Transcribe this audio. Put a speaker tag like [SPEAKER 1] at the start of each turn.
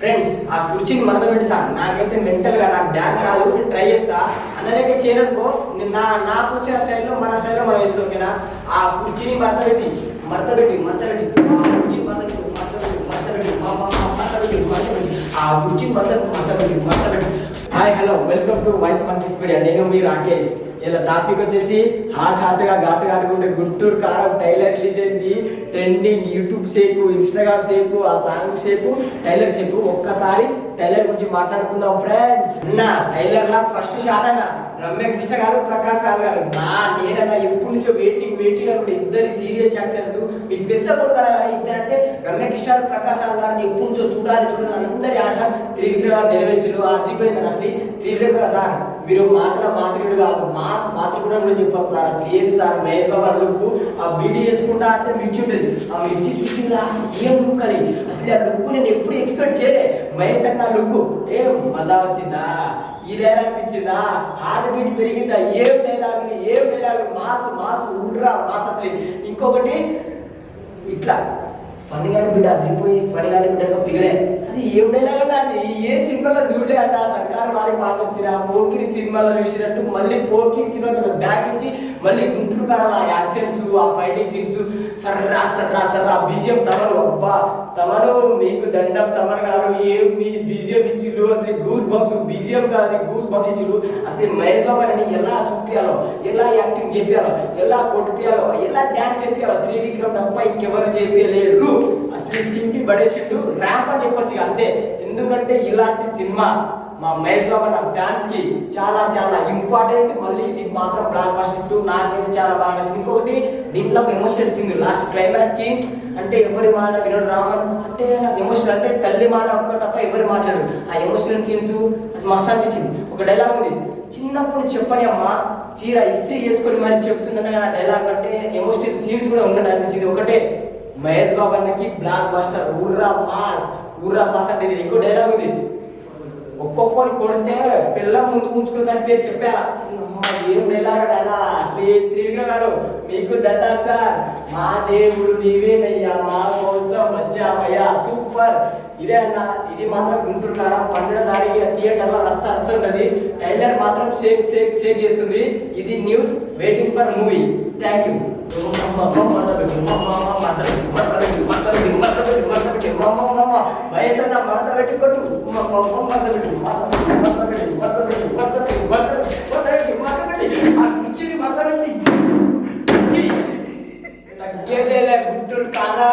[SPEAKER 1] Friends ఆ కుర్చీని మరద పెట్టి సార్ నాకైతే మెంటల్గా నాకు డాన్స్ రాదు ట్రై చేస్తా. అందులో చేయనుకో నా నా కూర్చున్న స్టైల్లో మన స్టైల్లో మనం వేసుకోకేనా ఆ కుర్చీని మరత పెట్టి మరత పెట్టి మరత పెట్టి ఆ కుర్చీని మడత పెట్టి మరత పెట్టి మరత పెట్టి పెట్టి పెట్టి ఆ కుర్చీని మరత మరత పెట్టి మరత పెట్టి. Hi hello welcome to voice monkeys media నేను మీ రాకేష్. ఇలా టాపిక్ వచ్చేసి హాట్ హాట్గా ఘాటు ఘాటుకుంటే గుంటూరు కారం టైలర్ రిలీజ్ అయింది. ట్రెండింగ్ యూట్యూబ్ షేపు ఇన్స్టాగ్రామ్ షేపు ఆ సాంగ్ షేపు టైలర్ షేపు. ఒక్కసారి టైలర్ గురించి మాట్లాడుకుందాం ఫ్రెండ్స్. అన్న టైలర్ లా ఫస్ట్ షాట్ అన్న. రమ్య కృష్ణ గారు ప్రకాష్ రాజు గారు. నా నేనన్నా ఎప్పటి నుంచో వెయిటింగ్ వెయిటింగ్ అనుకుంటే. ఇద్దరు సీరియస్ యాక్టర్స్ మీ పెద్ద కొడుకురా కానీ ఇద్దరంటే రమ్య కృష్ణ గారు ప్రకాష్ రాజు గారిని ఎప్పటి నుంచో చూడాలి చూడాలి అందరి ఆశ త్రివిక్రమ గారు నెరవేర్చారు. ఆ త్రిపోయింది అసలు త్రివిక్రమ సార్. మీరు మాత్రం మాతృడు కాదు మాస్ మాతృడు కూడా చెప్పారు సార్. అసలు ఏది సార్? మహేష్ బాబు లుక్ ఆ బీడీ చేసుకుంటా అంటే మిర్చి ఉంటుంది. ఆ మిర్చి చూసిందా? ఏం లుక్ అది? అసలు ఆ లుక్ నేను ఎప్పుడు ఎక్స్పెక్ట్ చేయలే. మహేష్ అన్న లుక్ ఏం మజా వచ్చిందా? ఈ డైలాగ్ అనిపించిందా? హార్ట్ బీట్ పెరిగిందా? ఏం డైలాగ్ ఏం డైలాగ్ మాస్ మాస్ ఉండ్రా మాస్ అసలు. ఇంకొకటి ఇట్లా. ఫనీ గారి బిడ్డ అదిరిపోయి ఫనీ గారి బిడ్డ ఫిగరే అది ఏం. అది ఏ సినిమాలో చూడలే అంట. సర్కారు వారి పాట వచ్చిన పోకిరి సినిమాలో చూసినట్టు మళ్ళీ పోకిరి సినిమా బ్యాక్ ఇచ్చి మళ్ళీ గుంటూరు కారాల ఆ యాక్సిడెంట్స్ ఆ ఫైటింగ్ సీన్స్ సర్రా సర్రా సర్రా బీజియం తమను అబ్బా తమను మీకు దండం తమను గారు ఏ మీ బీజిఎం అసలు గూస్ బంప్స్ బీజియం కాదు గూస్ బంప్స్ ఇచ్చిళ్ళు అసలు మహేష్ బాబు అని ఎలా చూపించాలో ఎలా యాక్టింగ్ చెప్పాలో ఎలా కొట్టిపియాలో ఎలా డ్యాన్స్ చెప్పాలో త్రివిక్రమ్ తప్ప ఇంకెవరు చెప్పలేరు అసలు చింపి పడేసిండు ర్యాంప్ అని చెప్పొచ్చు అంతే. ఎందుకంటే ఇలాంటి సినిమా మా మహేష్ బాబు నా ఫ్యాన్స్కి చాలా చాలా ఇంపార్టెంట్ మళ్ళీ ఇది మాత్రం బ్లాక్ బస్టర్ నాకైతే చాలా బాగా నచ్చింది. ఇంకొకటి దీంట్లో ఎమోషన్ ఎమోషనల్ లాస్ట్ క్లైమాక్స్కి అంటే ఎవరి మాట వినోడు రామన్. అంటే నాకు ఎమోషనల్ అంటే తల్లి మాట ఒక్క తప్ప ఎవరి మాట్లాడు ఆ ఎమోషనల్ సీన్స్ అసలు మస్తు అనిపించింది. ఒక డైలాగ్ ఉంది. చిన్నప్పుడు చెప్పని అమ్మ చీర ఇస్త్రీ చేసుకొని మరి చెప్తుందని ఆ డైలాగ్ అంటే ఎమోషనల్ సీన్స్ కూడా ఉండడం అనిపించింది. ఒకటే మహేష్ బాబు అన్నకి బ్లాక్ బస్టర్. ఊర్రా మాస్. ఊర్రా మాస్ అంటే ఇది ఇంకో డైలాగ్ ఉంది. ఒక్కొక్కరు కొడితే పిల్ల ముందు ఉంచుకున్న దాని పేరు చెప్పారా. ఏం ఏం డైలాగడా శ్రీ త్రివిక్రమ్ గారు మీకు దండాలు సార్. మా దేవుడు నీవేనయ్యా మా కోసం వచ్చావయ్యా. సూపర్. ఇదే అన్న ఇది మాత్రం వింటున్నారా పన్నెండు తారీఖు దానికి రచ్చ రచ్చ ఉంటది. టైలర్ మాత్రం షేక్ షేక్ షేక్ చేస్తుంది. ఇది news waiting for movie thank you వయసన్న మరత పెట్టి కొట్టు మరత పెట్టి మరత పెట్టి మరత పెట్టి మరత పెట్టి మరత పెట్టి మరత పెట్టి ఆ కుర్చీని మరత పెట్టి తగ్గేదేలే కాదా